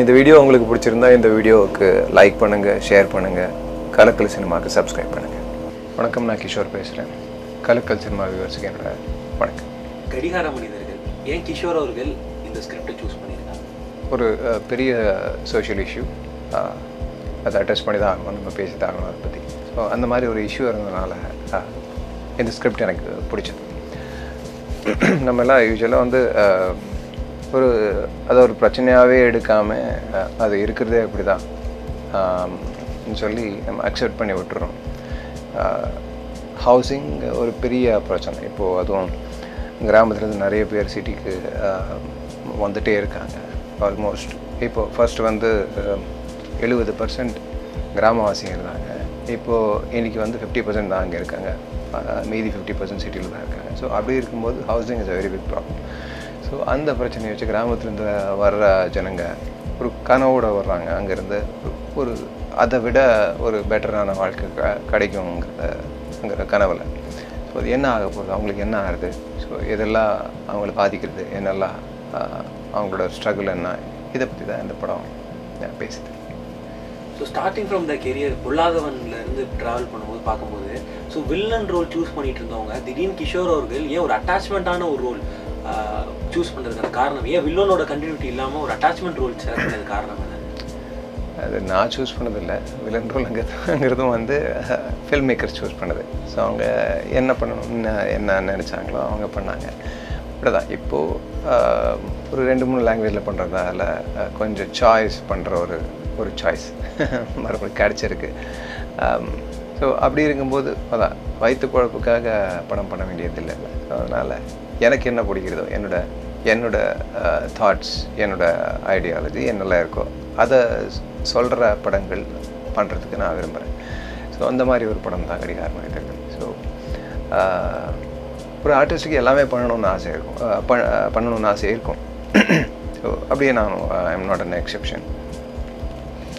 இந்த வீடியோ உங்களுக்கு பிடிச்சிருந்தா இந்த வீடியோவுக்கு லைக் பண்ணுங்கள் ஷேர் பண்ணுங்கள் கலக்கல் சினிமாவுக்கு சப்ஸ்கிரைப் பண்ணுங்கள் வணக்கம் நான் கிஷோர் பேசுகிறேன் கலக்கல் சினிமா வியூவர்ஸுக்கு என்னோட வணக்கம். கடிகார மனிதர்கள். ஏன் கிஷோர் அவர்கள் இந்த ஸ்கிரிப்டை சூஸ் பண்ணியிருக்காங்க ஒரு பெரிய சோஷியல் இஷ்யூ அதை அட்டாச் பண்ணி தான் ஆகணும் நம்ம பேசி தான் ஆகணும் அதை பற்றி ஸோ அந்த மாதிரி ஒரு இஷ்யூ இருந்ததுனால இந்த ஸ்கிரிப்ட் எனக்கு பிடிச்சது. நம்ம எல்லாம் யூஸ்வலாக வந்து ஒரு அதை ஒரு பிரச்சனையாகவே எடுக்காமல் அது இருக்கிறதே அப்படி தான் சொல்லி நம்ம அக்செப்ட் பண்ணி விட்டுறோம். ஹவுசிங் ஒரு பெரிய பிரச்சனை. இப்போது அதுவும் கிராமத்துலேருந்து நிறைய பேர் சிட்டிக்கு வந்துகிட்டே இருக்காங்க ஆல்மோஸ்ட் இப்போது ஃபஸ்ட்டு வந்து எழுபது பர்சன்ட் கிராமவாசிகள் இருந்தாங்க இப்போது இன்றைக்கி வந்து ஃபிஃப்டி பர்சன்ட் தான் அங்கே இருக்காங்க. மீதி ஃபிஃப்டி பர்சன்ட் சிட்டியில் தான் இருக்காங்க. ஸோ அப்படி இருக்கும்போது housing is a very big problem so அந்த பிரச்சனையை வச்சு கிராமத்துலேருந்து வர்ற ஜனங்க ஒரு கனவோடு வர்றாங்க. அங்கேருந்து ஒரு அதை விட ஒரு பெட்டரான வாழ்க்கை க கிடைக்குங்கிறத கனவில். ஸோ அது என்ன ஆக போகுது? அவங்களுக்கு என்ன ஆகுது? ஸோ இதெல்லாம் அவங்கள பாதிக்கிறது? என்னெல்லாம் அவங்களோட ஸ்ட்ரகிள் என்ன? இதை பற்றி தான் இந்த படம் நான் பேசுது. So starting from the career பொல்லாதவன்லேருந்து travel பண்ணும்போது பார்க்கும்போது ஸோ வில்லன் ரோல் சூஸ் பண்ணிட்டு இருந்தவங்க திடீர்னு கிஷோர் அவர்கள் ஏன் ஒரு அட்டாச்மெண்ட்டான ஒரு ரோல் சூஸ் பண்ணுறதுக்கான காரணம். ஏன் வில்லனோட கண்டினியூட்டி இல்லாமல் ஒரு அட்டாச்மெண்ட் ரோல் சேர்க்கிறது காரணம் என்ன? அது நான் சூஸ் பண்ணதில்லை. வில்லன் ரோலுங்கிறதுங்கிறதும் வந்து ஃபில்ம் மேக்கர் சூஸ் பண்ணது. ஸோ அவங்க என்ன பண்ணணும்னு என்ன நினச்சாங்களோ அவங்க பண்ணாங்க. இப்படிதான் இப்போது ஒரு ரெண்டு மூணு லாங்குவேஜில் பண்ணுறதால கொஞ்சம் சாய்ஸ் பண்ணுற ஒரு ஒரு சாய்ஸ் மறுபடியும் கிடச்சிருக்கு. ஸோ அப்படி இருக்கும்போது அதான் வயிற்று குழப்புக்காக படம் பண்ண வேண்டியதில்லை. ஸோ அதனால் எனக்கு என்ன பிடிக்கிறதோ என்னோட என்னோட தாட்ஸ் என்னோட ஐடியாலஜி என்னெல்லாம் இருக்கோ அதை சொல்கிற படங்கள் பண்ணுறதுக்கு நான் விரும்புகிறேன் ஸோ அந்த மாதிரி ஒரு படம் தான் கடிகார மனிதர்கள் ஸோ ஒரு ஆர்டிஸ்ட்டுக்கு எல்லாமே பண்ணணும்னு ஆசை இருக்கும். ப- பண்ணணும்னு ஆசை இருக்கும். ஸோ அப்படியே நான் I am not an exception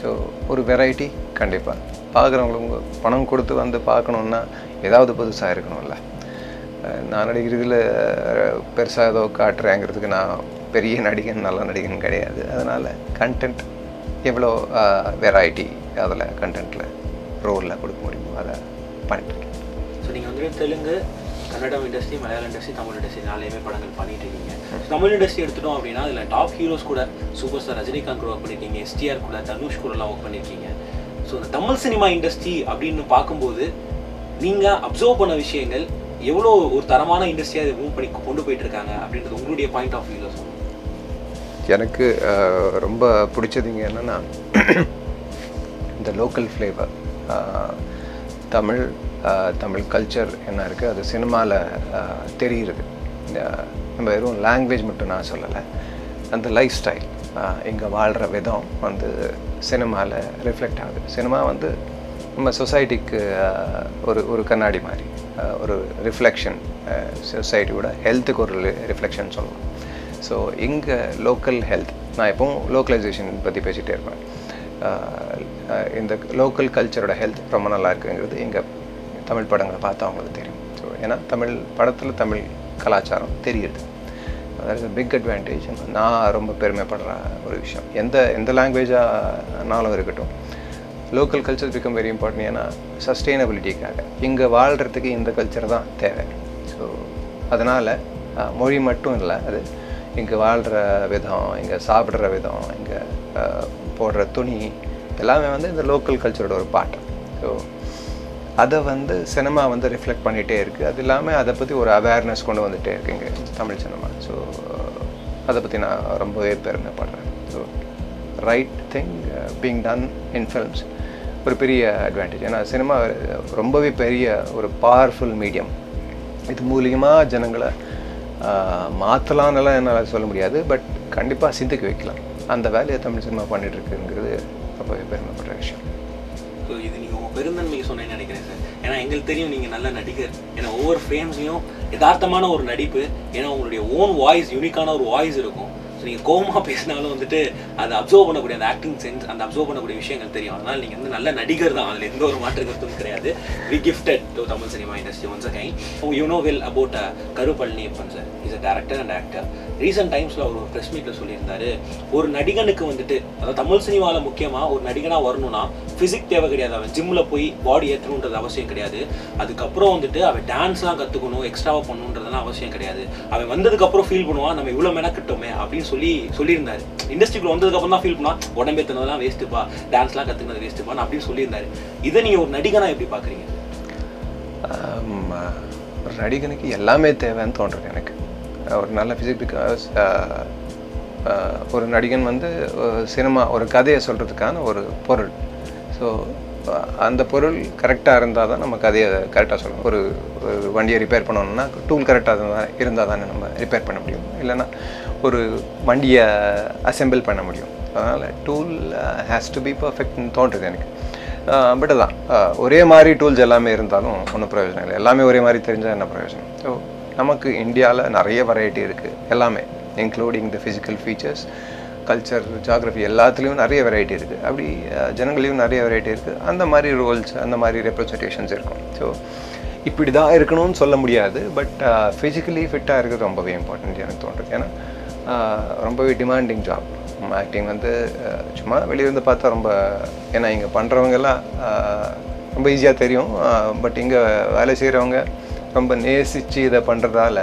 so ஒரு வெரைட்டி கண்டிப்பாக பார்க்குறவங்களுக்கு பணம் கொடுத்து வந்து பார்க்கணுன்னா ஏதாவது புதுசாக இருக்கணும்ல. நான் நடிக்கிறதுல பெருசாக ஏதோ காட்டுறேங்கிறதுக்கு நான் பெரிய நடிகன் நல்ல நடிகன் கிடையாது. அதனால் கண்டென்ட் எவ்வளோ வெரைட்டி அதில் கண்டென்ட்டில் ரோலில் கொடுக்க முடியுமோ அதை பண்ணிட்டு இருக்கேன் ஸோ நீங்கள் வந்துட்டு Telugu Kannada industry Malayala industry Tamil industry நாளையுமே படங்கள் பண்ணிட்டு இருக்கீங்க. தமிழ் இண்டஸ்ட்ரி எடுத்துட்டோம் அப்படின்னா அதில் டாப் ஹீரோஸ் கூட சூப்பர் ஸ்டார் ரஜினிகாந்த் கூட ஒர்க் பண்ணியிருக்கீங்க எஸ்டிஆர் கூட தனுஷ் கூடலாம் ஒர்க் பண்ணியிருக்கீங்க ஸோ இந்த தமிழ் சினிமா இண்டஸ்ட்ரி அப்படின்னு பார்க்கும்போது நீங்கள் அப்சர்வ் பண்ண விஷயங்கள் எவ்வளோ ஒரு தரமான இண்டஸ்ட்ரியாக இதை மூவ் பண்ணி கொண்டு போயிட்டு இருக்காங்க அப்படின்றது உங்களுடைய பாயிண்ட் ஆஃப் வியூவில் சொல்லுங்கள் எனக்கு ரொம்ப ரொம்ப பிடிச்சதுங்க என்னென்னா இந்த local flavour Tamil Tamil culture என்ன இருக்குது அது சினிமாவில் தெரிகிறது நம்ம வெறும் லாங்குவேஜ் மட்டும் நான் சொல்லலை. அந்த லைஃப் ஸ்டைல் இங்கே வாழ்கிற விதம் வந்து சினிமாவில் ரிஃப்ளெக்ட் ஆகுது. சினிமா வந்து நம்ம சொசைட்டிக்கு ஒரு ஒரு கண்ணாடி மாதிரி ஒரு ரிஃப்ளெக்ஷன் சொசைட்டியோட ஹெல்த்துக்கு ஒரு ரிஃப்ளெக்ஷன் சொல்லலாம் ஸோ இங்கே லோக்கல் ஹெல்த் நான் எப்பவும் லோக்கலைசேஷன் பற்றி பேசிகிட்டே இருப்பேன். இந்த லோக்கல் கல்ச்சரோட ஹெல்த் ரொம்ப நல்லா இருக்குங்கிறது எங்கள் தமிழ் படங்களை பார்த்தா அவங்களுக்கு தெரியும். ஸோ ஏன்னா தமிழ் படத்தில் தமிழ் கலாச்சாரம் தெரியுது. அதாவது பிக் அட்வான்டேஜ் நான் ரொம்ப பெருமைப்படுற ஒரு விஷயம். எந்த எந்த லாங்குவேஜானாலும் இருக்கட்டும் local culture become very important ஏன்னா சஸ்டெயினபிலிட்டிக்காக இங்கே வாழ்கிறதுக்கு இந்த கல்ச்சர் தான் தேவை. ஸோ அதனால் மொழி மட்டும் இல்லை அது இங்கே வாழ்கிற விதம் இங்கே சாப்பிட்ற விதம் இங்கே போடுற துணி எல்லாமே வந்து இந்த லோக்கல் கல்ச்சரோட ஒரு பாட்டு. ஸோ அதை வந்து சினிமா வந்து ரிஃப்ளெக்ட் பண்ணிகிட்டே இருக்குது அது இல்லாமல் அதை பற்றி ஒரு அவேர்னஸ் கொண்டு வந்துகிட்டே இருக்குங்க தமிழ் சினிமா ஸோ அதை பற்றி நான் ரொம்பவே பெருமைப்படுறேன். So right thing being done in films ஒரு பெரிய அட்வான்டேஜ் ஏன்னா சினிமா ரொம்பவே பெரிய ஒரு பவர்ஃபுல் மீடியம் இது மூலியமாக ஜனங்களை மாற்றலான்னுலாம் என்னால் சொல்ல முடியாது. பட் கண்டிப்பாக சிந்திக்க வைக்கலாம். அந்த வேலையை தமிழ் சினிமா பண்ணிட்டுருக்குங்கிறது ரொம்பவே பெருமைப்படுற விஷயம். ஸோ இது நீங்கள் உங்கள் பெருந்தன்மைக்கு சொன்னேன்னு நினைக்கிறேன் சார் ஏன்னா எங்களுக்கு தெரியும் நீங்கள் நல்ல நடிகர். ஏன்னா ஒவ்வொரு ஃப்ரேம்ஸ்லையும் யதார்த்தமான ஒரு நடிப்பு. ஏன்னா உங்களுடைய ஓன் வாய்ஸ் யூனிக்கான ஒரு வாய்ஸ் இருக்கும். நீங்கள் கோபமாக பேசினாலும் வந்துட்டு அதை அப்சர்வ் பண்ணக்கூடிய அந்த ஆக்டிங் சென்ஸ் அந்த அப்சர்வ் பண்ணக்கூடிய விஷயங்கள் தெரியும். அதனால் நீங்கள் வந்து நல்ல நடிகர் தான். அதில் எந்த ஒரு மாற்று கருத்தும் கிடையாது. We gifted to Tamil cinema industry once again you know well about Karu Palaniappan sir is a director and actor recent டைம்ஸில் அவர் ஒரு ப்ரெஸ் மீட்டில் சொல்லியிருந்தாரு. ஒரு நடிகனுக்கு வந்துட்டு அதாவது தமிழ் சினிமாவில் முக்கியமாக ஒரு நடிகனாக வரணும்னா ஃபிசிக் தேவை கிடையாது. அவன் ஜிம்மில் போய் பாடி ஏற்றணுன்றது அவசியம் கிடையாது. அதுக்கப்புறம் வந்துட்டு அவன் டான்ஸ்லாம் கற்றுக்கணும் எக்ஸ்ட்ராவாக பண்ணணுன்றதுலாம் அவசியம் கிடையாது. அவன் வந்ததுக்கப்புறம் ஃபீல் பண்ணுவான் நம்ம இவ்வளோ மெனக்கிட்டோமே அப்படின்னு சொல்லி சொல்லியிருந்தாரு. இண்டஸ்ட்ரிக்குள்ள வந்ததுக்கப்புறம் தான் ஃபீல் உடம்பே தினதெல்லாம் வேஸ்ட்டுப்பா டான்ஸ்லாம் கற்றுக்கிறது வேஸ்ட்டுப்பான்னு அப்படின்னு சொல்லியிருந்தாரு. இதை நீங்கள் ஒரு நடிகனாக எப்படி பார்க்குறீங்க ஒரு நடிகனுக்கு எல்லாமே தேவைன்னு தோன்றுறது எனக்கு. ஒரு நல்ல ஃபிசிக் பிகாஸ் ஒரு நடிகன் வந்து சினிமா ஒரு கதையை சொல்கிறதுக்கான ஒரு பொருள். ஸோ அந்த பொருள் கரெக்டாக இருந்தால் தான் நம்ம கதையை கரெக்டாக சொல்லணும். ஒரு வண்டியை ரிப்பேர் பண்ணணும்னா டூல் கரெக்டாக இருந்தால் இருந்தால் தானே நம்ம ரிப்பேர் பண்ண முடியும். இல்லைன்னா ஒரு வண்டியை அசெம்பிள் பண்ண முடியும். அதனால் டூல் ஹேஸ் டு பி பர்ஃபெக்ட்னு தோன்றுது எனக்கு. பட் அதான் ஒரே மாதிரி டூல்ஸ் எல்லாமே இருந்தாலும் ஒன்றும் பிரயோஜனம் இல்லை. எல்லாமே ஒரே மாதிரி தெரிஞ்சால் என்ன பிரயோஜனம்? ஸோ நமக்கு இந்தியாவில் நிறைய வெரைட்டி இருக்குது எல்லாமே including the physical features culture geography எல்லாத்துலேயும் நிறைய வெரைட்டி இருக்குது அப்படி ஜனங்களையும் நிறைய வெரைட்டி இருக்குது அந்த மாதிரி ரோல்ஸ் அந்த மாதிரி ரெப்ரசன்டேஷன்ஸ் இருக்கும். ஸோ இப்படி தான் இருக்கணும்னு சொல்ல முடியாது. பட் ஃபிசிக்கலி ஃபிட்டாக இருக்கிறது ரொம்பவே இம்பார்ட்டன்ட் எனக்கு தோன்றுது. ஏன்னா ரொம்பவே டிமாண்டிங் ஜாப் ஆக்டிங் வந்து சும்மா வெளியிருந்து பார்த்தா ரொம்ப ஏன்னா இங்கே பண்ணுறவங்கெல்லாம் ரொம்ப ஈஸியாக தெரியும். பட் இங்கே வேலை செய்கிறவங்க ரொம்ப நேசித்து இதை பண்ணுறதால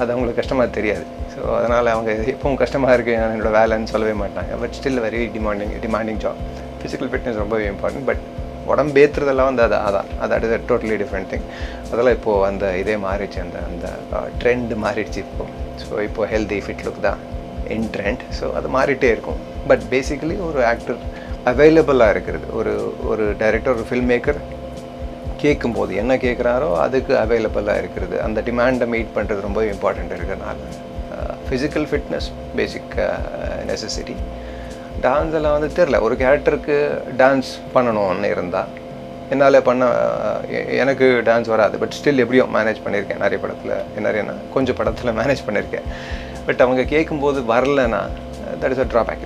அது அவங்களுக்கு கஷ்டமாக தெரியாது. ஸோ அதனால் அவங்க எப்பவும் கஷ்டமாக இருக்குது என்னோட வேலைன்னு சொல்லவே மாட்டாங்க. But still very demanding demanding job physical fitness ரொம்பவே இம்பார்ட்டன்ட் பட் உடம்பு ஏற்றுறதெல்லாம் வந்து அது அதான். அது அடுத்த டோட்டலி டிஃப்ரெண்ட் திங் அதெல்லாம் இப்போது அந்த இதே மாறிடுச்சு அந்த அந்த ட்ரெண்டு மாறிடுச்சு இப்போது ஸோ இப்போ ஹெல்தி ஃபிட் லுக் தான் இன் ட்ரெண்ட் ஸோ அது மாறிட்டே இருக்கும். பட் பேசிக்கலி ஒரு ஆக்டர் அவைலபிளாக இருக்கிறது. ஒரு ஒரு டைரக்டர் ஒரு ஃபில்ம் மேக்கர் கேட்கும்போது என்ன கேட்குறாரோ அதுக்கு அவைலபிளாக இருக்கிறது. அந்த டிமாண்டை மீட் பண்ணுறது ரொம்ப இம்பார்ட்டண்ட் இருக்கிறனால physical fitness basic necessity dance எல்லாம் வந்து தெரில ஒரு கேரக்டருக்கு டான்ஸ் பண்ணணும்னு இருந்தால் என்னால் பண்ண எ- எனக்கு டான்ஸ் வராது. பட் ஸ்டில் எப்படியோ மேனேஜ் பண்ணியிருக்கேன் நிறைய படத்தில் என்ன கொஞ்சம் படத்தில் மேனேஜ் பண்ணியிருக்கேன் பட் அவங்க கேட்கும்போது வரலன்னா that is a drawback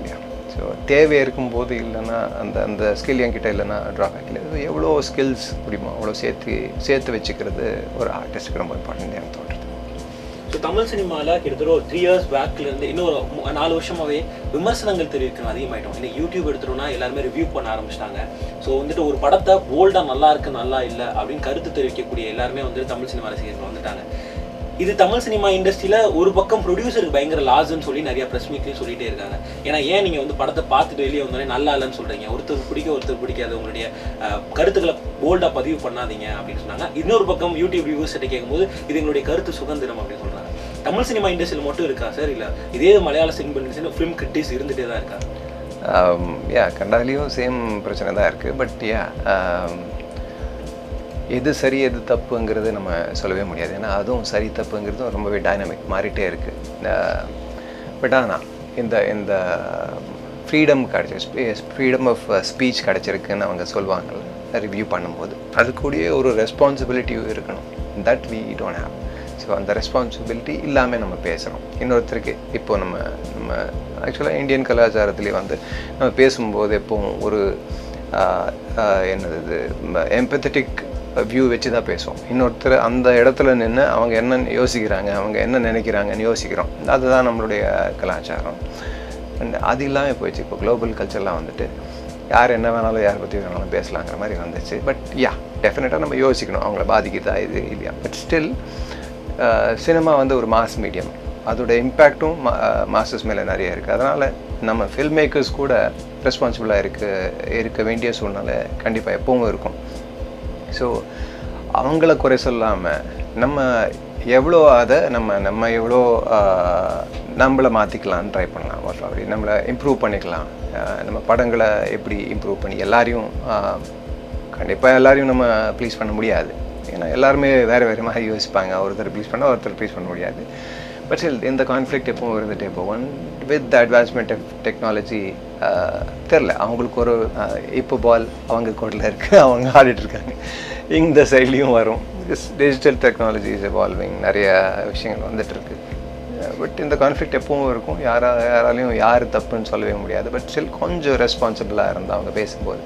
so தேவை இருக்கும்போது இல்லைன்னா அந்த அந்த ஸ்கில் என்கிட்ட இல்லைன்னா ட்ராபேக் இல்லை. எவ்வளோ ஸ்கில்ஸ் முடியுமோ அவ்வளோ சேர்த்து சேர்த்து வச்சுக்கிறது ஒரு ஆர்டிஸ்ட்டுக்கு ரொம்ப இம்பார்ட்டன்ட் எனக்கு தோன்றுது. ஸோ தமிழ் சினிமாவில் கிட்டத்தட்ட ஒரு த்ரீ இயர்ஸ் பேக்லேருந்து இன்னொரு நாலு வருஷமாகவே விமர்சனங்கள் தெரிவிக்கணும் அதிகமாயிட்டோம். இல்லை யூடியூப் எடுத்துட்டோம்னா எல்லாருமே ரிவ்யூ பண்ண ஆரம்பிச்சிட்டாங்க. ஸோ வந்துட்டு ஒரு படத்தை போல்டாக நல்லா இருக்கு நல்லா இல்லை அப்படின்னு கருத்து தெரிவிக்கக்கூடிய எல்லாருமே வந்துட்டு தமிழ் சினிமா ரசிகர்கள் வந்துட்டாங்க. இது தமிழ் சினிமா இண்டஸ்ட்ரியில் ஒரு பக்கம் ப்ரொடியூசருக்கு பயங்கர லாஸ்ன்னு சொல்லி நிறைய ப்ரெஸ் மீட்லேயும் சொல்லிட்டே இருக்காங்க. ஏன்னா ஏன் நீங்கள் வந்து படத்தை பார்த்துட்டு வெளியே வந்தோடனே நல்லா இல்லைன்னு சொல்கிறீங்க ஒருத்தர் பிடிக்க ஒருத்தர் பிடிக்காது. உங்களுடைய கருத்துக்களை போல்டாக பதிவு பண்ணாதீங்க அப்படின்னு சொன்னாங்க. இன்னொரு பக்கம் யூடியூப் ரிவ்யூஸ் கிட்ட கேட்கும்போது இது எங்களுடைய கருத்து சுதந்திரம் அப்படின்னு சொல்கிறாங்க தமிழ் சினிமா இண்டஸ்ட்ரியில் மட்டும் இருக்கா சார் இல்லை இதே மலையாள சினிமா இண்டஸ்ட்ரியில் ஃபிலிம் கிரிட்டிஸ் இருந்துகிட்டே தான் இருக்கா? யா கன்னடாலேயும் சேம் பிரச்சனை தான் இருக்குது பட் யா எது சரி எது தப்புங்கிறது நம்ம சொல்லவே முடியாது. ஏன்னா அதுவும் சரி தப்புங்கிறதும் ரொம்பவே டைனமிக் மாறிட்டே இருக்குது பட் ஆனால் இந்த இந்த ஃப்ரீடம் கிடச்சி ஃப்ரீடம் ஆஃப் ஸ்பீச் uh, கிடச்சிருக்குன்னு அவங்க சொல்லுவாங்கள்ல ரிவ்யூ பண்ணும்போது. அது கூடயே ஒரு ரெஸ்பான்சிபிலிட்டியும் இருக்கணும். That we don't have so அந்த ரெஸ்பான்சிபிலிட்டி இல்லாமல் நம்ம பேசுகிறோம் இன்னொருத்தருக்கு இப்போது நம்ம நம்ம ஆக்சுவலாக இந்தியன் கலாச்சாரத்துலேயே வந்து நம்ம பேசும்போது எப்போவும் ஒரு என்னது இது எம்பத்தட்டிக் வியூ வச்சு தான் பேசுவோம். இன்னொருத்தர் அந்த இடத்துல நின்று அவங்க என்ன யோசிக்கிறாங்க அவங்க என்ன நினைக்கிறாங்கன்னு யோசிக்கிறோம். அதுதான் நம்மளுடைய கலாச்சாரம். அண்ட் அது இல்லாமல் போயிடுச்சு. இப்போ குளோபல் கல்ச்சர்லாம் வந்துட்டு யார் என்ன வேணாலும் யாரை பற்றி வேணாலும் பேசலாங்கிற மாதிரி வந்துச்சு. பட் யா டெஃபினட்டாக நம்ம யோசிக்கணும். அவங்கள பாதிக்குதா இது இல்லையா? பட் ஸ்டில் சினிமா வந்து ஒரு மாஸ் மீடியம் அதோட இம்பேக்ட்டும் மாஸ்டர்ஸ் மேலே நிறைய இருக்குது அதனால் நம்ம ஃபில்ம் மேக்கர்ஸ் கூட ரெஸ்பான்சிபிளாக இருக்க இருக்க வேண்டிய சூழ்நிலை கண்டிப்பாக எப்பவும் இருக்கும். ஸோ அவங்கள குறை சொல்லாமல் நம்ம எவ்வளோ அதை நம்ம நம்ம எவ்வளோ நம்மளை மாற்றிக்கலாம்னு ட்ரை பண்ணலாம். ஒரு அப்படி நம்மளை இம்ப்ரூவ் பண்ணிக்கலாம். நம்ம படங்களை எப்படி இம்ப்ரூவ் பண்ணி எல்லாரையும் கண்டிப்பாக எல்லாரையும் நம்ம ப்ளீஸ் பண்ண முடியாது. ஏன்னா எல்லாருமே வேறு வேறு மாதிரி யோசிப்பாங்க. ஒருத்தர் ப்ளீஸ் பண்ணால் ஒருத்தர் ப்ளீஸ் பண்ண முடியாது. பட் ஸ்டில் இந்த கான்ஃப்ளிக்ட் எப்பவும் இருந்துகிட்டே போகும். With the advancement of technology தெரில. அவங்களுக்கு ஒரு uh, இப்போ பால் அவங்க கோட்டில் இருக்குது அவங்க ஆடிட்டுருக்காங்க இந்த சைட்லேயும் வரும். டிஜிட்டல் டெக்னாலஜி இஸ் எவால்விங் நிறைய விஷயங்கள் வந்துட்டுருக்கு பட் uh, இந்த கான்ஃப்ளிக்ட் எப்பவும் இருக்கும். யாரா யாராலையும் யார் தப்புன்னு சொல்லவே முடியாது. பட் ஸ்டில் கொஞ்சம் ரெஸ்பான்சிபிளாக இருந்தால் அவங்க பேசும்போது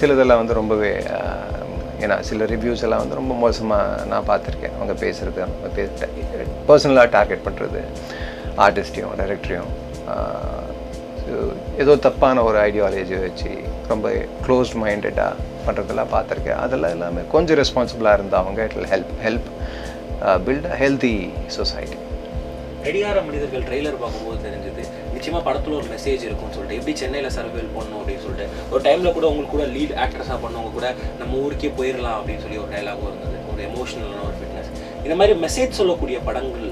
சிலதெல்லாம் வந்து ரொம்பவே uh, ஏன்னா சில ரிவ்யூஸ் எல்லாம் வந்து ரொம்ப மோசமாக நான் பார்த்துருக்கேன். அவங்க பேசுகிறது அவங்க பே பர்சனலாக டார்கெட் பண்ணுறது ஆர்டிஸ்டையும் டைரக்டரையும் ஏதோ தப்பான ஒரு ஐடியாலஜி வச்சு ரொம்ப க்ளோஸ்ட் மைண்டடாக பண்ணுறதெல்லாம் பார்த்துருக்கேன். அதெல்லாம் எல்லாமே கொஞ்சம் ரெஸ்பான்சிபிளாக இருந்தால் அவங்க it help help build a healthy society ரெடியார மனிதர்கள் ட்ரெய்லர் பார்க்கும்போது தெரிஞ்சது படத்தில் ஒரு மெசேஜ் இருக்கும்னு சொல்லிட்டு எப்படி சென்னையில் சர்வேல் பண்ணணும் அப்படின்னு சொல்லிட்டு ஒரு டைமில் கூட உங்களுக்கு கூட லீட் ஆக்ட்ரஸாக பண்ணவங்க கூட நம்ம ஊருக்கே போயிடலாம் அப்படின்னு சொல்லி ஒரு டைலாகும் இருந்தது ஒரு எமோஷனலான ஒரு ஃபிட்னஸ் இந்த மாதிரி மெசேஜ் சொல்லக்கூடிய படங்கள்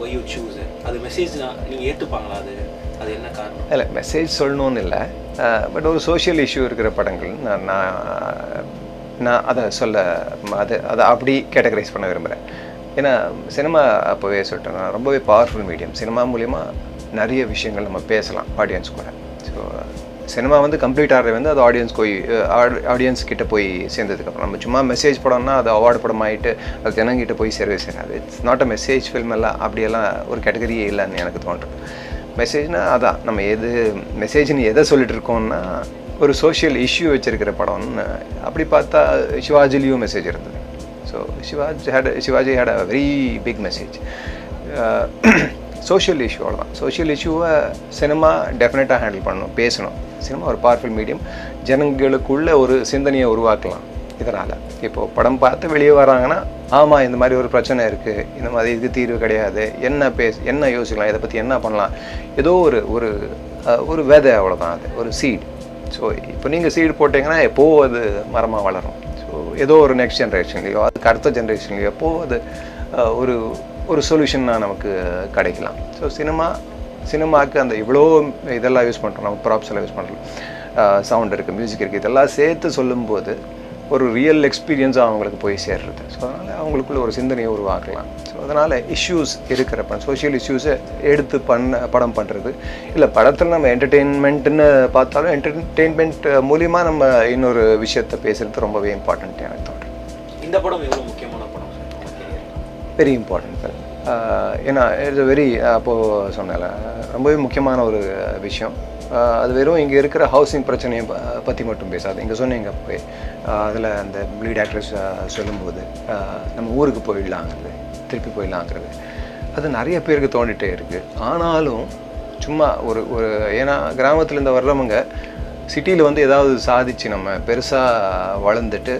ஒய் யூ சூஸ் அது மெசேஜ் நீங்கள் ஏற்றுப்பாங்களா அது? அது என்ன காரணம்? இல்லை மெசேஜ் சொல்லணும்னு இல்லை. பட் ஒரு சோஷியல் இஷ்யூ இருக்கிற படங்கள் நான் நான் நான் அதை சொல்ல அதை அதை அப்படி கேட்டகரைஸ் பண்ண விரும்புகிறேன் ஏன்னா சினிமா அப்போவே சொல்லிட்டேன் நான் ரொம்பவே பவர்ஃபுல் மீடியம் சினிமா மூலிமா நிறைய விஷயங்கள் நம்ம பேசலாம் ஆடியன்ஸ் கூட. ஸோ சினிமா வந்து கம்ப்ளீட் ஆகிறது வந்து அது ஆடியன்ஸ் போய் ஆடியன்ஸ் கிட்ட போய் சேர்ந்ததுக்கப்புறம் நம்ம சும்மா மெசேஜ் படம்னா அது அவார்டு படம் ஆகிட்டு அது ஜனங்கிட்ட போய் சேரவே சேராது. It's not a message film எல்லாம் அப்படியெல்லாம் ஒரு கேட்டகரியே இல்லைன்னு எனக்கு தோன்றுது மெசேஜ்னால் அதான். நம்ம எது மெசேஜ்னு எதை சொல்லிட்டு இருக்கோம்னா ஒரு சோஷியல் இஷ்யூ வச்சுருக்கிற படம்னு அப்படி பார்த்தா சிவாஜிலையும் மெசேஜ் இருந்தது. So Shivaji had Shivaji had a very big message social issue அவ்வளோதான் சோஷியல் இஷ்யூவை சினிமா டெஃபினட்டாக ஹேண்டில் பண்ணணும் பேசணும். சினிமா ஒரு பவர்ஃபுல் மீடியம் ஜனங்களுக்குள்ள ஒரு சிந்தனையை உருவாக்கலாம் இதனால். இப்போது படம் பார்த்து வெளியே வராங்கன்னா ஆமாம் இந்த மாதிரி ஒரு பிரச்சனை இருக்குது இந்த மாதிரி இதுக்கு தீர்வு கிடையாது. என்ன பேச என்ன யோசிக்கலாம்? இதை பற்றி என்ன பண்ணலாம்? ஏதோ ஒரு ஒரு ஒரு விதை அவ்வளோதான் அது. ஒரு சீட் ஸோ இப்போ நீங்கள் சீடு போட்டிங்கன்னா எப்போது அது மரமாக வளரும்? ஸோ ஏதோ ஒரு நெக்ஸ்ட் ஜென்ரேஷன்லேயோ அதுக்கு அடுத்த ஜென்ரேஷன்லேயோ எப்போது அது ஒரு ஒரு சொல்யூஷனாக நமக்கு கிடைக்கலாம். ஸோ சினிமா சினிமாவுக்கு அந்த இவ்வளோ இதெல்லாம் யூஸ் பண்ணுறோம் நம்ம ப்ராப்ஸ் எல்லாம் யூஸ் பண்ணுறோம் சவுண்ட் இருக்குது மியூசிக் இருக்குது இதெல்லாம் சேர்த்து சொல்லும்போது ஒரு ரியல் எக்ஸ்பீரியன்ஸாக அவங்களுக்கு போய் சேர்றது. ஸோ அதனால் அவங்களுக்குள்ள ஒரு சிந்தனையை உருவாக்கலாம். ஸோ அதனால் இஷ்யூஸ் இருக்கிறப்ப சோஷியல் இஷ்யூஸை எடுத்து பண்ண படம் பண்ணுறது இல்லை படத்தில் நம்ம என்டர்டெயின்மெண்ட்டுன்னு பார்த்தாலும் என்டர்டெயின்மெண்ட் மூலிமா நம்ம இன்னொரு விஷயத்தை பேசுகிறது ரொம்பவே இம்பார்ட்டன்ட் எனக்கு தோன்றும் இந்த படம் படம் வெரி இம்பார்ட்டன்ட் ஃபிலிம் ஏன்னா இட்ஸ் வெரி uh, அப்போது சொன்னால ரொம்பவே முக்கியமான ஒரு uh, விஷயம். Uh, அது வெறும் இங்கே இருக்கிற ஹவுசிங் பிரச்சனையை பற்றி மட்டும் பேசாது. இங்கே சொன்னீங்க போய் அதில் அந்த ப்ளீட் ஆக்ட்ரஸ் சொல்லும்போது நம்ம ஊருக்கு போயிடலாங்கிறது திருப்பி போயிடலாங்கிறது அது நிறைய பேருக்கு தோண்டிகிட்டே இருக்குது ஆனாலும் சும்மா ஒரு ஒரு ஏன்னா கிராமத்துலேருந்து வர்றவங்க சிட்டியில் வந்து ஏதாவது சாதிச்சு நம்ம பெருசாக வளர்ந்துட்டு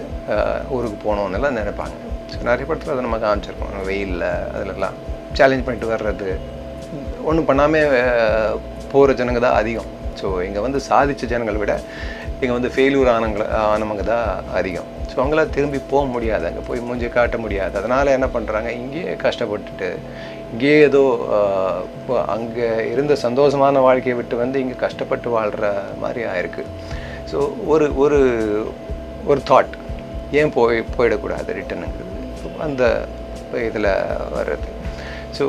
ஊருக்கு போகணுன்னெல்லாம் நினைப்பாங்க. ஸோ நிறைய படத்தில் அதை நம்ம காமிச்சிருக்கோம். வெயிலில் அதிலெல்லாம் சேலஞ்ச் பண்ணிட்டு வர்றது. ஒன்றும் பண்ணாமல் போகிற ஜனங்க தான் அதிகம். ஸோ இங்கே வந்து சாதித்த ஜனங்களை விட இங்கே வந்து ஃபெயிலூர் ஆனவங்கள ஆனவங்க தான் அதிகம். ஸோ அவங்களாம் திரும்பி போக முடியாது. அங்கே போய் மூஞ்சி காட்ட முடியாது. அதனால் என்ன பண்ணுறாங்க இங்கேயே கஷ்டப்பட்டுட்டு இங்கேயே ஏதோ அங்கே இருந்த சந்தோஷமான வாழ்க்கையை விட்டு வந்து இங்கே கஷ்டப்பட்டு வாழ்கிற மாதிரி ஆயிருக்கு. ஸோ ஒரு ஒரு ஒரு தாட் ஏன் போய் போயிடக்கூடாது ரிட்டனுங்கிறது. அந்த இதில் வர்றது. ஸோ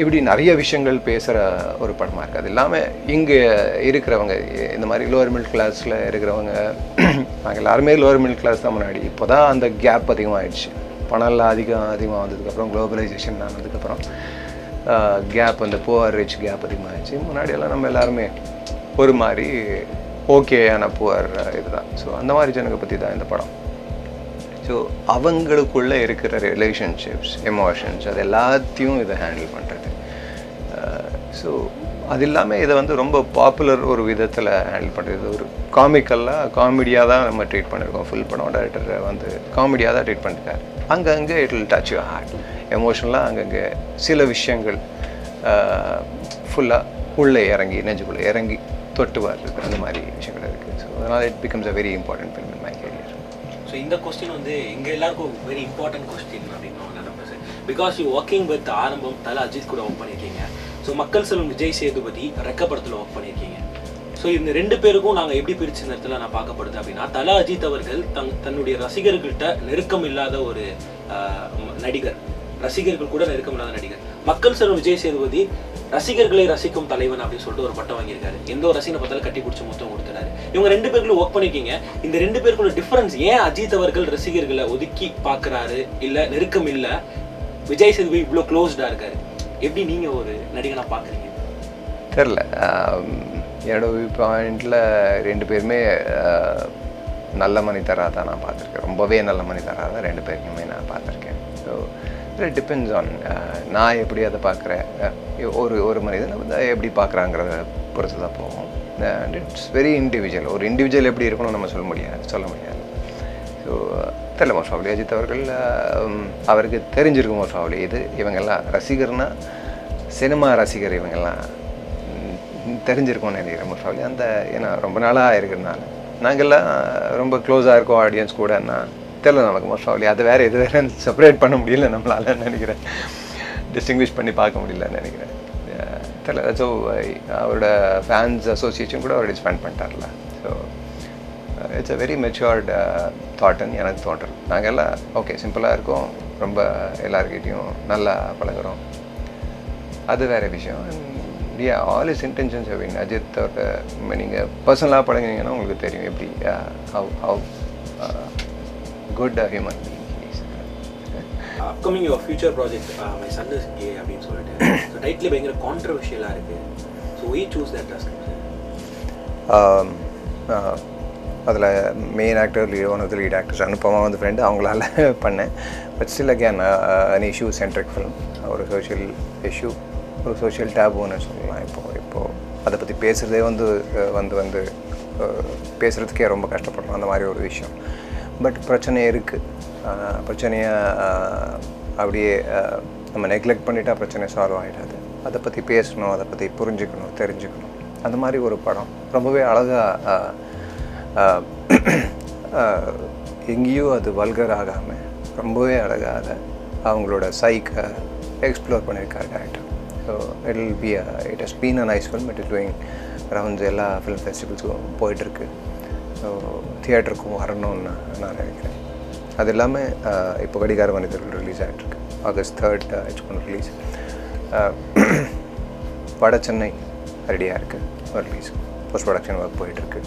இப்படி நிறைய விஷயங்கள் பேசுகிற ஒரு படமாக இருக்குது. அது இல்லாமல் இங்கே இருக்கிறவங்க இந்த மாதிரி லோவர் மிடில் கிளாஸில் இருக்கிறவங்க நாங்கள் எல்லாருமே லோவர் மிடில் கிளாஸ் தான் முன்னாடி. இப்போ தான் அந்த கேப் அதிகமாகிடுச்சு பணம்லாம் அதிகம் அதிகமாக வந்ததுக்கப்புறம் குளோபலைசேஷன் ஆனதுக்கப்புறம் கேப் அந்த புவர் ரிச் கேப் அதிகமாகிடுச்சு முன்னாடியெல்லாம் நம்ம எல்லாருமே ஒரு மாதிரி ஓகேயான புவர் இதுதான். ஸோ அந்த மாதிரி ஜனங்க பற்றி தான் இந்த படம். ஸோ அவங்களுக்குள்ளே இருக்கிற ரிலேஷன்ஷிப்ஸ் எமோஷன்ஸ் அது எல்லாத்தையும் இதை ஹேண்டில் பண்ணுறது ஸோ அது இல்லாமல் இதை வந்து ரொம்ப பாப்புலர் ஒரு விதத்தில் ஹேண்டில் பண்ணுறது ஒரு காமிக்கல்லாக காமெடியாக தான் நம்ம ட்ரீட் பண்ணியிருக்கோம் ஃபுல் படம் டேரக்டரை வந்து காமெடியாக தான் ட்ரீட் பண்ணியிருக்காரு அங்கங்கே it will touch you heart எமோஷனலாக அங்கங்கே சில விஷயங்கள் ஃபுல்லாக உள்ளே இறங்கி நெஞ்சுக்குள்ளே இறங்கி தொட்டு வர்றது அந்த மாதிரி விஷயங்கள் இருக்குது ஸோ அதனால் it becomes a very important film in my career so இந்த கொஸ்டின் வந்து இங்கே எல்லாருக்கும் வெரி இம்பார்ட்டன்ட் கொஸ்டின் அப்படின்னு because you working with Aarambam Thala Ajith கூட ஒர்க் பண்ணியிருக்கீங்க ஸோ மக்கள் செல்வம் விஜய் சேதுபதி ரெக்க படத்தில் ஒர்க் பண்ணியிருக்கீங்க. ஸோ இந்த ரெண்டு பேருக்கும் நாங்கள் எப்படி பிரிச்ச நேரத்தில் நான் பார்க்கப்படுது அப்படின்னா தல அஜித் அவர்கள் தன் தன்னுடைய ரசிகர்கள்ட்ட நெருக்கம் இல்லாத ஒரு நடிகர். ரசிகர்கள் கூட நெருக்கம் இல்லாத நடிகர். மக்கள் செல்வம் விஜய் சேதுபதி ரசிகர்களை ரசிக்கும் தலைவன் அப்படின்னு சொல்லிட்டு ஒரு பட்டம் வாங்கியிருக்காரு. எந்த ஒரு ரசிகனை பார்த்தாலும் கட்டி பிடிச்சி முத்தம் கொடுத்துறாரு இவங்க ரெண்டு பேருக்குள்ள ஒர்க் பண்ணிருக்கீங்க இந்த ரெண்டு பேருக்குள்ள டிஃபரன்ஸ் ஏன் அஜித் அவர்கள் ரசிகர்களை ஒதுக்கி பார்க்கறாரு? இல்லை நெருக்கம் இல்லை? விஜய் சேதுபதி இவ்வளோ க்ளோஸ்டாக இருக்காரு. எப்படி நீங்க ஒரு நடிகனா பாக்குறீங்க தெரில. என்னோட வியூ பாயிண்டில் ரெண்டு பேருமே நல்ல மனிதராக தான் நான் பார்த்துருக்கேன். ரொம்பவே நல்ல மனிதராக தான் ரெண்டு பேருக்குமே நான் பார்த்துருக்கேன். ஸோ இட் டிபெண்ட்ஸ் ஆன் நான் எப்படி அதை பார்க்குறேன்? ஒரு ஒரு மனிதனை வந்து எப்படி பார்க்குறாங்கிறத பொறுத்து தான் போகும் இட்ஸ் வெரி இண்டிவிஜுவல் ஒரு இண்டிவிஜுவல் எப்படி இருக்கணும் நம்ம சொல்ல முடியாது சொல்ல முடியாது. ஸோ தெரில மோஸ்ட் அஜித் அவர்கள் அவருக்கு தெரிஞ்சிருக்கும் மோஸ்ட் இது இவங்கெல்லாம் ரசிகர்னா சினிமா ரசிகர் இவங்கெல்லாம் தெரிஞ்சிருக்கும்னு நினைக்கிறேன் மோஸ்ட் அந்த ஏன்னா ரொம்ப நாளாக இருக்கிறதுனால நாங்கள்லாம் ரொம்ப க்ளோஸாக இருக்கோம் ஆடியன்ஸ் கூடன்னா தெரில நமக்கு மோஸ்ட் அது வேறு எது வேறு செப்பரேட் பண்ண முடியல நம்மளால நினைக்கிறேன். டிஸ்டிங்விஷ் பண்ணி பார்க்க முடியலன்னு நினைக்கிறேன். அஹ், தெரியல. ஸோ அவரோட ஃபேன்ஸ் அசோசியேஷன் கூட அவர் டிஸ்பேண்ட் பண்ணிட்டார்ல. இட்ஸ் அ வெரி மெச்சுவர்டு தாட்னு எனக்கு தோன்றுறது நாங்கள் எல்லாம் ஓகே சிம்பிளாக இருக்கோம். ரொம்ப எல்லாருக்கிட்டையும் நல்லா பழகுறோம். அது வேற விஷயம். யா ஆல் இஸ் இன்டென்ஷன்ஸ் அப்படின்னு அஜித்தோட நீங்கள் பர்சனலாக பழகினீங்கன்னா உங்களுக்கு தெரியும் எப்படி how how good human being upcoming your future project my son is gay அப்படின்னு சொல்லிட்டு. ஸோ டைட்டில் பயங்கர கான்ட்ரவர்ஷியலாக இருக்கு. So we choose that task அதில் main actor lead one of lead actors Anupama வந்து ஃப்ரெண்டு அவங்களால பண்ணேன். But still again an issue centric film ஒரு சோஷியல் இஷ்யூ ஒரு சோஷியல் டேபுன்னு சொல்லலாம். இப்போது இப்போது அதை பற்றி பேசுகிறதே uh, வந்து வந்து uh, வந்து பேசுகிறதுக்கே ரொம்ப கஷ்டப்படுறோம் அந்த மாதிரி ஒரு விஷயம். Uh, பட் பிரச்சனை இருக்குது பிரச்சனையை அப்படியே நம்ம நெக்லெக்ட் பண்ணிட்டால் பிரச்சனை சால்வ் ஆகிடாது அதை பற்றி பேசணும் அதை பற்றி புரிஞ்சுக்கணும் தெரிஞ்சுக்கணும். அந்த மாதிரி ஒரு படம். ரொம்பவே அழகாக எங்கேயும் அது வல்கர் ஆகாமல் ரொம்பவே அழகாக அவங்களோட சைக்கை எக்ஸ்ப்ளோர் பண்ணியிருக்காரு director so it'll be it has been a nice film it is doing rounds எல்லா ஃபிலிம் ஃபெஸ்டிவல்ஸும் போயிட்டுருக்கு. ஸோ தியேட்டருக்கும் வரணும்னு நான் நினைக்கிறேன். அது இல்லாமல் இப்போ கடிகார மனிதர்கள் ரிலீஸ் ஆகிட்டுருக்கு August third it's one release Vada Chennai ரெடியாக இருக்குது ரிலீஸ் போஸ்ட் ப்ரொடக்ஷன் ஒர்க் போயிட்டுருக்கு.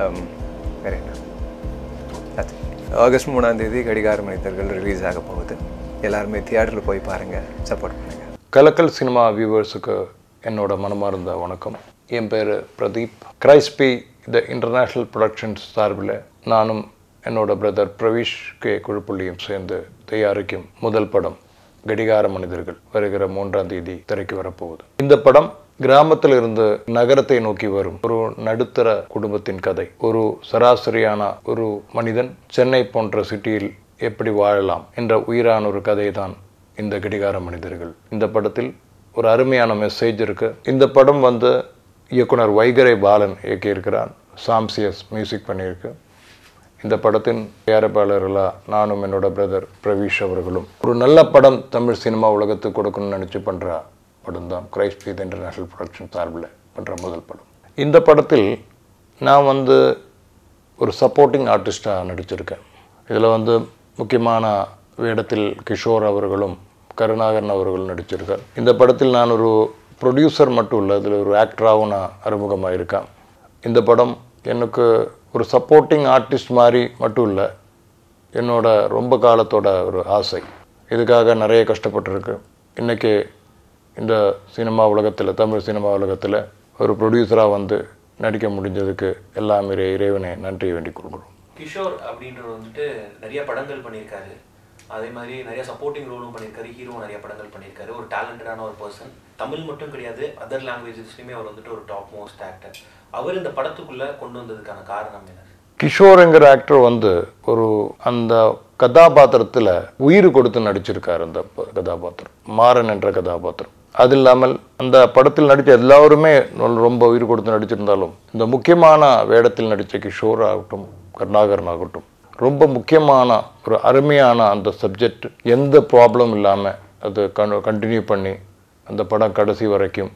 Um, வேறு என்ன? அது ஆகஸ்ட் மூணாம் தேதி கடிகார மனிதர்கள் ரிலீஸ் ஆக போகுது. எல்லாருமே தியேட்டரில் போய் பாருங்கள் சப்போர்ட் பண்ணுங்கள் கலக்கல் சினிமா வியூவர்ஸுக்கு என்னோட மனமார்ந்த வணக்கம். என் பேர் Pradeep. Crispy the international productions சார்பில் நானும் என்னோட பிரதர் பிரவீஷ் கே குழுப்புள்ளியும் சேர்ந்து தயாரிக்கும் முதல் படம் கடிகார மனிதர்கள் வருகிற மூன்றாம் தேதி திரைக்கு வரப்போகுது. இந்த படம் கிராமத்தில் இருந்து நகரத்தை நோக்கி வரும் ஒரு நடுத்தர குடும்பத்தின் கதை. ஒரு சராசரியான ஒரு மனிதன் சென்னை போன்ற சிட்டியில் எப்படி வாழலாம் என்ற உயிரான ஒரு கதை தான் இந்த கடிகார மனிதர்கள். இந்த படத்தில் ஒரு அருமையான மெசேஜ் இருக்கு. இந்த படம் வந்து இயக்குனர் வைகரை பாலன் இயக்கியிருக்கிறார். சாம்சியஸ் மியூசிக் பண்ணியிருக்கு. இந்த படத்தின் தயாரிப்பாளர்களாக நானும் என்னோட பிரதர் பிரவீஷ் அவர்களும். ஒரு நல்ல படம் தமிழ் சினிமா உலகத்துக்கு கொடுக்கணும்னு நினச்சி பண்ணுறா படம் தான். கிரைஸ்ட் வித் இன்டர்நேஷ்னல் ப்ரொடக்ஷன் சார்பில் பண்ணுற முதல் படம். இந்த படத்தில் நான் வந்து ஒரு சப்போர்ட்டிங் ஆர்டிஸ்டாக நடிச்சிருக்கேன். இதில் வந்து முக்கியமான வேடத்தில் கிஷோர் அவர்களும் கருணாகரன் அவர்களும் நடிச்சிருக்கார். இந்த படத்தில் நான் ஒரு ப்ரொடியூசர் மட்டும் இல்லை இதில் ஒரு ஆக்டராகவும் நான் அறிமுகமாக இருக்கேன். இந்த படம் எனக்கு ஒரு சப்போர்ட்டிங் ஆர்டிஸ்ட் மாதிரி மட்டும் இல்லை என்னோட ரொம்ப காலத்தோட ஒரு ஆசை. இதுக்காக நிறைய கஷ்டப்பட்டிருக்கு. இன்றைக்கி இந்த சினிமா உலகத்தில் தமிழ் சினிமா உலகத்தில் ஒரு ப்ரொடியூசராக வந்து நடிக்க முடிஞ்சதுக்கு எல்லாமே இறைவனை நன்றி வேண்டிக் கொள்கிறோம். கிஷோர் அப்படின்றவர் வந்துட்டு நிறைய படங்கள் பண்ணியிருக்காரு. அதே மாதிரி நிறைய சப்போர்ட்டிங் ரோலும் பண்ணியிருக்காரு ஹீரோ நிறைய படங்கள் பண்ணியிருக்காரு. ஒரு டேலண்டடான ஒரு பர்சன் தமிழ் மட்டும் கிடையாது அதர் லாங்குவேஜஸ்லையுமே அவர் வந்துட்டு ஒரு டாப் மோஸ்ட் ஆக்டர் அவர் இந்த படத்துக்குள்ள கொண்டு வந்ததுக்கான காரணம் என்ன? கிஷோருங்கிற ஆக்டர் வந்து ஒரு அந்த கதாபாத்திரத்தில் உயிர் கொடுத்து நடிச்சிருக்காரு அந்த கதாபாத்திரம். மாறன் என்ற கதாபாத்திரம். அது இல்லாமல் அந்த படத்தில் நடித்த எல்லாருமே ரொம்ப உயிர் கொடுத்து நடிச்சிருந்தாலும் இந்த முக்கியமான வேடத்தில் நடித்த கிஷோர் ஆகட்டும் கருணாகரன் ஆகட்டும் ரொம்ப முக்கியமான ஒரு அருமையான அந்த சப்ஜெக்ட் எந்த ப்ராப்ளம் இல்லாமல் அது கன் கண்டினியூ பண்ணி அந்த படம் கடைசி வரைக்கும்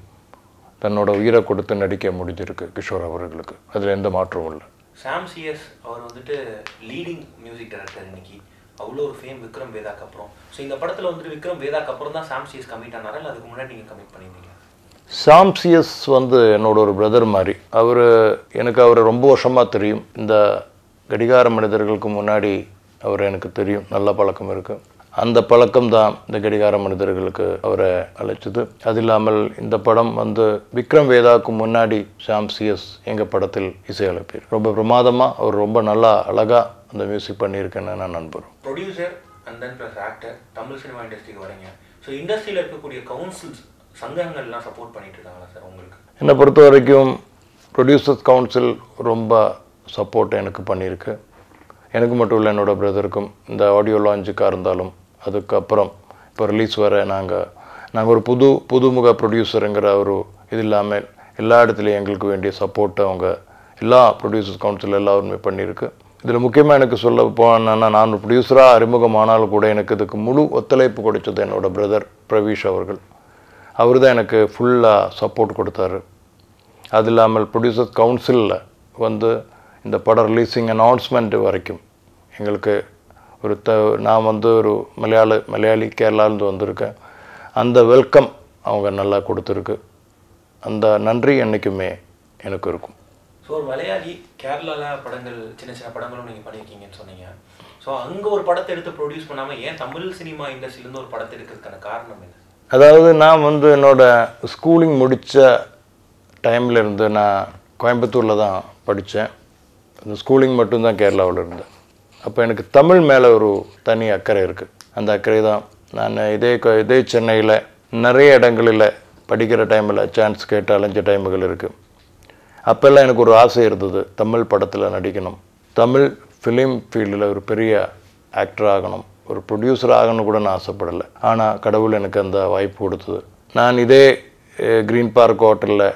தன்னோட உயிரை கொடுத்து நடிக்க முடிஞ்சிருக்கு கிஷோர் அவர்களுக்கு. அதில் எந்த மாற்றமும் இல்லை. சாம் சிஎஸ் அவர் வந்துட்டு லீடிங் மியூசிக் டைரக்டர் இன்னைக்கு. அவ்வளோ ஒரு ஃபேம் விக்ரம் வேதாக்கு அப்புறம். ஸோ இந்த படத்தில் வந்துட்டு விக்ரம் வேதாக்கு அப்புறம் தான் சாம்சியஸ் கமிட் ஆனாரா? இல்லை அதுக்கு முன்னாடி நீங்கள் கமிட் பண்ணியிருந்தீங்க சாம்சியஸ் வந்து என்னோட ஒரு பிரதர் மாதிரி. அவர் எனக்கு அவரை ரொம்ப வருஷமாக தெரியும். இந்த கடிகார மனிதர்களுக்கு முன்னாடி அவர் எனக்கு தெரியும். நல்ல பழக்கம் இருக்குது அந்த பழக்கம் தான் இந்த கடிகார மனிதர்களுக்கு அவரை அழைச்சது. அது இல்லாமல் இந்த படம் வந்து விக்ரம் வேதாவுக்கு முன்னாடி ஷாம் சிஎஸ் எங்கள் படத்தில் இசையமைப்பார் ரொம்ப பிரமாதமாக அவர் ரொம்ப நல்லா அழகாக அந்த மியூசிக் பண்ணியிருக்கேன்னு நான் நம்புகிறோம் producer and then plus actor Tamil cinema இண்டஸ்ட்ரிக்கு வரீங்க. ஸோ இண்டஸ்ட்ரியில் இருக்கக்கூடிய கவுன்சில்ஸ் சங்கங்கள்லாம் சப்போர்ட் பண்ணிட்டு இருக்காங்களா சார் உங்களுக்கு? என்னை பொறுத்த வரைக்கும் ப்ரொடியூசர்ஸ் கவுன்சில் ரொம்ப சப்போர்ட் எனக்கு பண்ணியிருக்கு. எனக்கு மட்டும் இல்லை என்னோட பிரதருக்கும் இந்த ஆடியோ லான்ச்சுக்காக இருந்தாலும் அதுக்கப்புறம் இப்போ ரிலீஸ் வர நாங்கள் நாங்கள் ஒரு புது புதுமுக ப்ரொடியூசருங்கிற ஒரு இது இல்லாமல் எல்லா இடத்துலையும் எங்களுக்கு வேண்டிய சப்போர்ட்டை அவங்க எல்லா ப்ரொடியூசர்ஸ் கவுன்சில் எல்லாருமே பண்ணியிருக்கு. இதில் முக்கியமாக எனக்கு சொல்ல போனேன்னா நான் ப்ரொடியூசராக அறிமுகமானாலும் கூட எனக்கு இதுக்கு முழு ஒத்துழைப்பு கொடுத்தது என்னோட பிரதர் பிரவீஷ் அவர்கள். அவர் தான் எனக்கு ஃபுல்லாக சப்போர்ட் கொடுத்தாரு. அது இல்லாமல் ப்ரொடியூசர்ஸ் கவுன்சிலில் வந்து இந்த படம் ரிலீஸிங் அனௌன்ஸ்மெண்ட் வரைக்கும் எங்களுக்கு ஒரு த நான் வந்து ஒரு மலையாள மலையாளி கேரளாலேருந்து வந்திருக்கேன். அந்த வெல்கம் அவங்க நல்லா கொடுத்துருக்கு. அந்த நன்றி என்றைக்குமே எனக்கு இருக்கும். ஸோ ஒரு மலையாளி கேரளாவில் படங்கள் சின்ன சின்ன படங்களும் நீங்கள் பண்ணியிருக்கீங்கன்னு சொன்னீங்க. ஸோ அங்கே ஒரு படத்தை எடுத்து ப்ரொடியூஸ் பண்ணாமல் ஏன் தமிழ் சினிமா இண்டஸ்ட்ரியிலேருந்து ஒரு படத்தை எடுக்கிறதுக்கான காரணம் என்ன? அதாவது நான் வந்து என்னோடய ஸ்கூலிங் முடித்த டைமில் இருந்து நான் கோயம்புத்தூரில் தான் படித்தேன் அந்த ஸ்கூலிங் மட்டும்தான் கேரளாவில் இருந்தேன். அப்போ எனக்கு தமிழ் மேலே ஒரு தனி அக்கறை இருக்குது அந்த அக்கறை தான் நான் இதே இதே சென்னையில் நிறைய இடங்களில் படிக்கிற டைமில் சான்ஸ் கேட்டு அலைஞ்ச டைமுகள் இருக்குது அப்போல்லாம் எனக்கு ஒரு ஆசை இருந்தது தமிழ் படத்தில் நடிக்கணும். தமிழ் ஃபிலிம் ஃபீல்டில் ஒரு பெரிய ஆக்டர் ஆகணும். ஒரு ப்ரொடியூசர் ஆகணும் கூட நான் ஆசைப்படலை. ஆனால் கடவுள் எனக்கு அந்த வாய்ப்பு கொடுத்தது. நான் இதே க்ரீன் பார்க் ஹோட்டலில்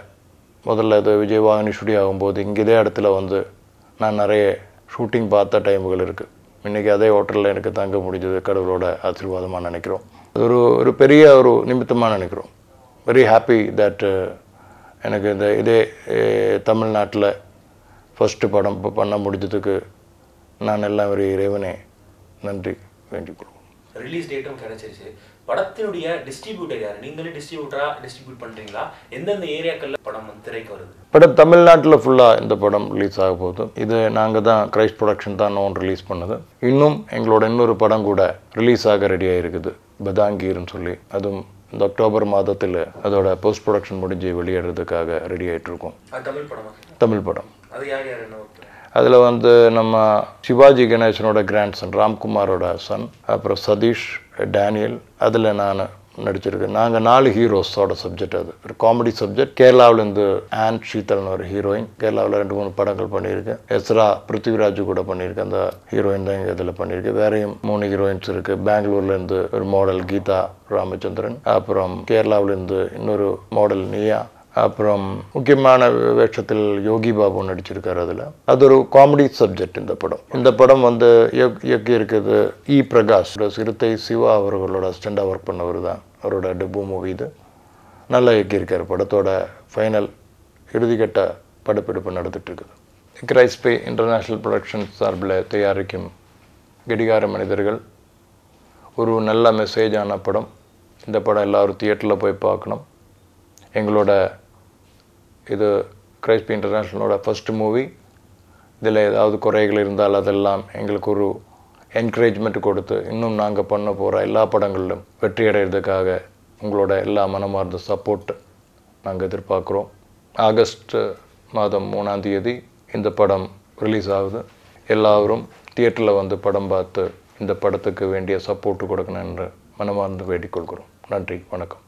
முதல்ல இது விஜயவாகினி ஸ்டுடியோ ஆகும்போது இங்கே இதே இடத்துல வந்து நான் நிறைய ஷூட்டிங் பார்த்த டைமுகள் இருக்குது இன்றைக்கி அதே ஹோட்டலில் எனக்கு தங்க முடிஞ்சது கடவுளோட ஆசீர்வாதமாக நினைக்கிறோம். அது ஒரு ஒரு பெரிய ஒரு நிமித்தமாக நினைக்கிறோம். வெரி ஹாப்பி தட் எனக்கு இந்த இதே தமிழ்நாட்டில் ஃபஸ்ட்டு படம் இப்போ பண்ண முடிஞ்சதுக்கு நான் எல்லாம் ஒரு இறைவனே. நன்றி. வேண்டிக் கொள்வோம். ரிலீஸ் டேட்டும் கிடைச்சிருச்சு. படத்தினுடைய டிஸ்ட்ரிபியூட்டர் யார்? நீங்களே டிஸ்ட்ரிபியூட்டரா டிஸ்ட்ரிபியூட் பண்றீங்களா? எந்தெந்த ஏரியாக்கள்ல படம் வந்து திரைக்கு வருது? படம் தமிழ்நாட்டில் ஃபுல்லாக இந்த படம் ரிலீஸ் ஆக போகுது. இது நாங்கள் தான் கிரைஸ்ட் ப்ரொடக்ஷன் தான் நோன் ரிலீஸ் பண்ணது. இன்னும் எங்களோட இன்னொரு படம் கூட ரிலீஸ் ஆக ரெடியாக இருக்குது பதாங்கீர்னு சொல்லி. அதுவும் இந்த அக்டோபர் மாதத்தில் அதோட போஸ்ட் ப்ரொடக்ஷன் முடிஞ்சு வெளியிடுறதுக்காக ரெடி அது தமிழ் படமா? அதில் வந்து நம்ம சிவாஜி கணேசனோட கிராண்ட் சன் ராம்குமாரோட சன் அப்புறம் சதீஷ் டேனியல் அதில் நான் நடிச்சிருக்கேன் நாங்கள் நாலு ஹீரோஸோட சப்ஜெக்ட் அது. ஒரு காமெடி சப்ஜெக்ட் கேரளாவிலேருந்து ஆன் ஷீதல்னு ஒரு ஹீரோயின் கேரளாவில் ரெண்டு மூணு படங்கள் பண்ணியிருக்கேன் எஸ்ரா பிருத்திவிராஜ் கூட பண்ணியிருக்கேன் அந்த ஹீரோயின் தான் எங்கள் இதில் பண்ணியிருக்கேன் வேறையும் மூணு ஹீரோயின்ஸ் இருக்குது பெங்களூர்லேருந்து ஒரு மாடல் கீதா ராமச்சந்திரன். அப்புறம் கேரளாவிலேருந்து இன்னொரு மாடல் நியா. அப்புறம் முக்கியமான வேஷத்தில் யோகி பாபு நடிச்சிருக்கார் அதில். அது ஒரு காமெடி சப்ஜெக்ட் இந்த படம். இந்த படம் வந்து இயக்கி இருக்கிறது இ பிரகாஷ். சிறுத்தை சிவா அவர்களோட அசிஸ்டண்டாக ஒர்க் பண்ணவர் தான். அவரோட டெபு மூவி இது. நல்லா இயக்கியிருக்கார் படத்தோட ஃபைனல் இறுதிக்கட்ட படப்பிடிப்பு நடந்துட்டுருக்குது கிரைஸ்பே இன்டர்நேஷ்னல் ப்ரொடக்ஷன் சார்பில் தயாரிக்கும் கடிகார மனிதர்கள். ஒரு நல்ல மெசேஜான படம். இந்த படம் எல்லோரும் தியேட்டரில் போய் பார்க்கணும். எங்களோட இது கிரைஸ்பி இன்டர்நேஷ்னலோட ஃபர்ஸ்ட் மூவி இதில் ஏதாவது குறைகள் இருந்தால் அதெல்லாம் எங்களுக்கு ஒரு என்கரேஜ்மெண்ட் கொடுத்து இன்னும் நாங்கள் பண்ண போகிற எல்லா படங்களிலும் வெற்றி அடைகிறதுக்காக உங்களோட எல்லா மனமார்ந்த சப்போர்ட் நாங்கள் எதிர்பார்க்குறோம். ஆகஸ்ட் மாதம் மூணாம் தேதி இந்த படம் ரிலீஸ் ஆகுது. எல்லாரும் தியேட்டரில் வந்து படம் பார்த்து இந்த படத்துக்கு வேண்டிய சப்போர்ட் கொடுக்கணும் என்று மனமார்ந்து வேண்டிக் கொள்கிறோம். நன்றி வணக்கம்.